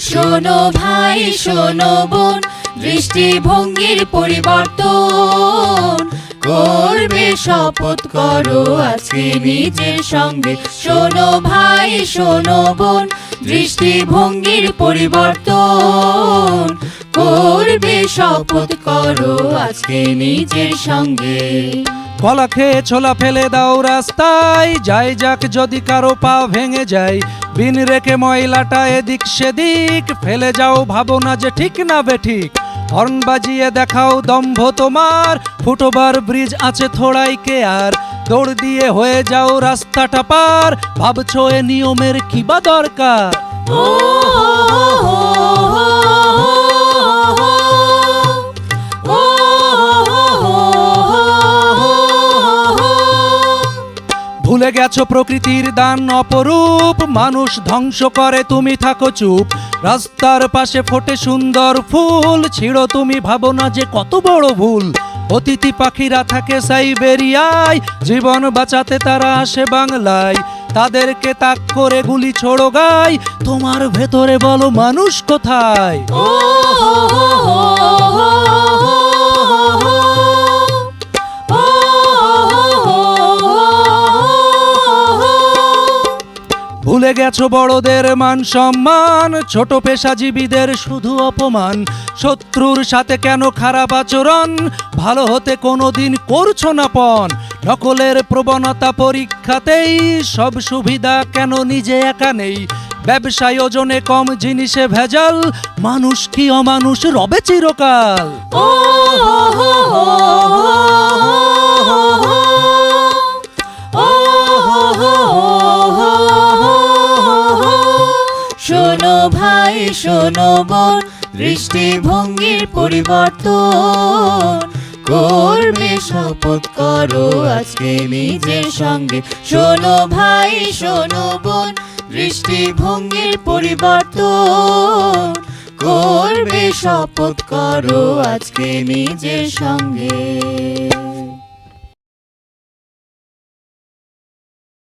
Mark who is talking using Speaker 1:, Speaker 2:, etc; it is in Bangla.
Speaker 1: শোনো ভাই, শোনো বোন, দৃষ্টিভঙ্গির পরিবর্তন। করবে শপথ করো আজকে নিজের সঙ্গে। শোনো ভাই, শোনো বোন, দৃষ্টিভঙ্গির পরিবর্তন। করবে শপথ করো আজকে নিজের সঙ্গে।
Speaker 2: কলা খেয়ে ছোলা ফেলে দাও রাস্তায়, যাই যাক যদি কারও পা ভেঙে যায়। বিন রেখে ময়লাটা এদিক সেদিক। ফেলে যাও ভাবনা যে ঠিক না বে ঠিক। হর্ন বাজিয়ে দেখাও দম্ভ তোমার। ফুটবার ব্রিজ আছে থোড়াই কে আর দৌড় দিয়ে হয়ে যাও রাস্তাটা পার। ভাবছ এ নিয়মের কি বা দরকার? ভুলে গেছো প্রকৃতির দান অপরূপ। মানুষ ধ্বংস করে, তুমি থাকো চুপ। রাস্তার পাশে ফোটে সুন্দর ফুল। ছিড়ো তুমি, ভাবো না যে কত বড় ভুল। অতিথি পাখিরা থাকে সাইবেরিয়ায়। জীবন বাঁচাতে তারা আসে বাংলায়। তাদেরকে তাক করে গুলি ছোড়ো গায়। তোমার ভেতরে বলো, মানুষ কোথায়? ভুলে গেছো বড়দের মান সম্মান? ছোট পেশাজীবীদের শুধু অপমান। শত্রুর সাথে কেন খারাপ আচরণ? ভালো হতে কোনোদিন করছ না পণ। নকলের প্রবণতা পরীক্ষাতেই সব সুবিধা কেন নিজে একা নেই? ব্যবসায় ওজনে কম, জিনিসে ভেজাল। মানুষ কি অমানুষ, রবে চিরকাল।
Speaker 1: শোনো ভাই, শোনো বোন, দৃষ্টিভঙ্গির পরিবর্তন। করবে শপথ করো আজকে নিজের সঙ্গে। শোনো ভাই, শোনো বোন, দৃষ্টিভঙ্গির পরিবর্তন। করবে শপথ করো আজকে নিজের সঙ্গে।